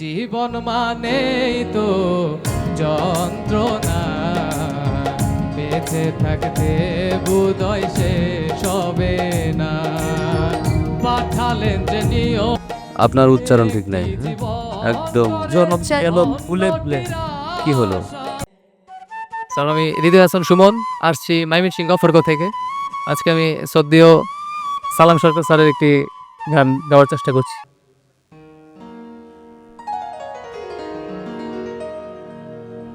জীবন মানেই তো যন্ত্রণা। বেঁচে থাকতে বুদয় সে সবে না। পাঠালেন যে নিয়ম। আপনার উচ্চারণ ঠিক নাই? একদম জনম এলো ফুলে ফুলে। কি হলো? স্যার আমি হৃদয় হাসান সুমন আসছি মাইমিন সিং গফরগো থেকে। আজকে আমি সদ্যীয় সালাম সরকার স্যারের একটি গান গাওয়ার চেষ্টা করছি।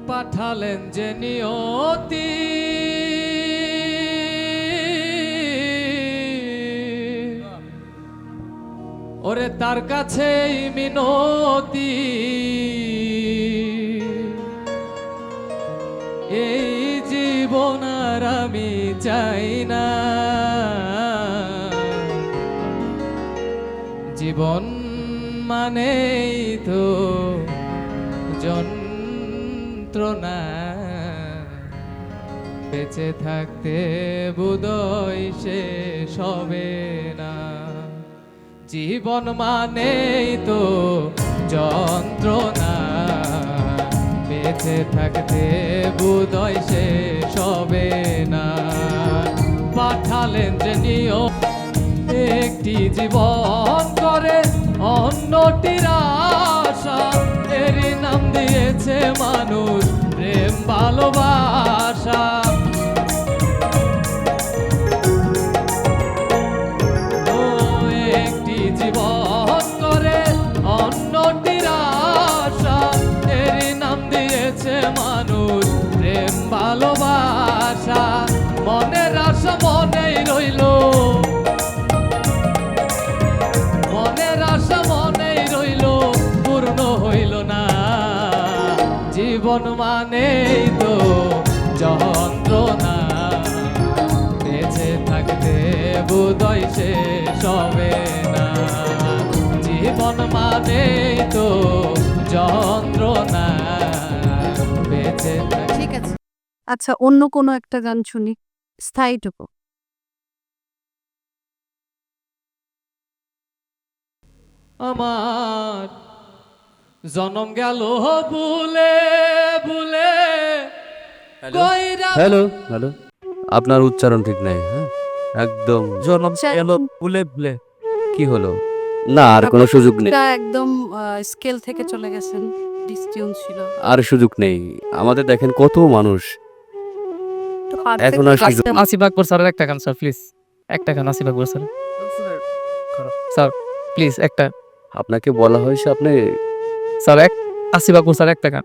পাঠালেন যে নিয়তি। ওরে তার কাছেই মিনতি। এই জীবন আর আমি চাই না। জীবন মানেই তো যন্ত্রণা। বেঁচে থাকতে বুদয় সে সবে না। জীবন মানেই তো যন্ত্রণা। বেঁচে থাকতে বুদয় সে সবে না। পাঠালেন যে নিয়ম, একটি জীবন করে অন্যটির আশা। এরই নাম দিয়েছে মানুষ। ভালোবাসা। ও একটি জীবন করে অন্যটির আশা। এরই নাম দিয়েছে মানুষ প্রেম ভালোবাসা। মনের আশা মনেই রইল। মনের আশা মনেই রইল, পূর্ণ হইল না। জীবন মানেই তো যন্ত্রণা। বেঁচে থাকতে বুদয় সে সবে না। জীবন মানেই তো যন্ত্রণা। বেঁচে ঠিক আছে। আচ্ছা অন্য কোনো একটা গান শুনি। স্থায়ীটুকু আমার জনম গেল ভুলে হ্যালো হ্যালো আপনার উচ্চারণ ঠিক নাই হ্যাঁ? একদম জনম স্যার, এলো ফুলে ফুলে কি হলো? না আর কোনো সুযোগ নেই। একদম স্কেল থেকে চলে গেছেন ডিসটিউন ছিল। আর সুযোগ নেই। আমাদের দেখেন কত মানুষ। এখন আর সুযোগ আসিফ আকবর স্যারের একটা গান স্যার প্লিজ একটা গান Asif Akbar sir sir please একটা। আপনাকে বলা হয়েছে আপনি স্যার এক আসিফ আকবর স্যার একটা গান।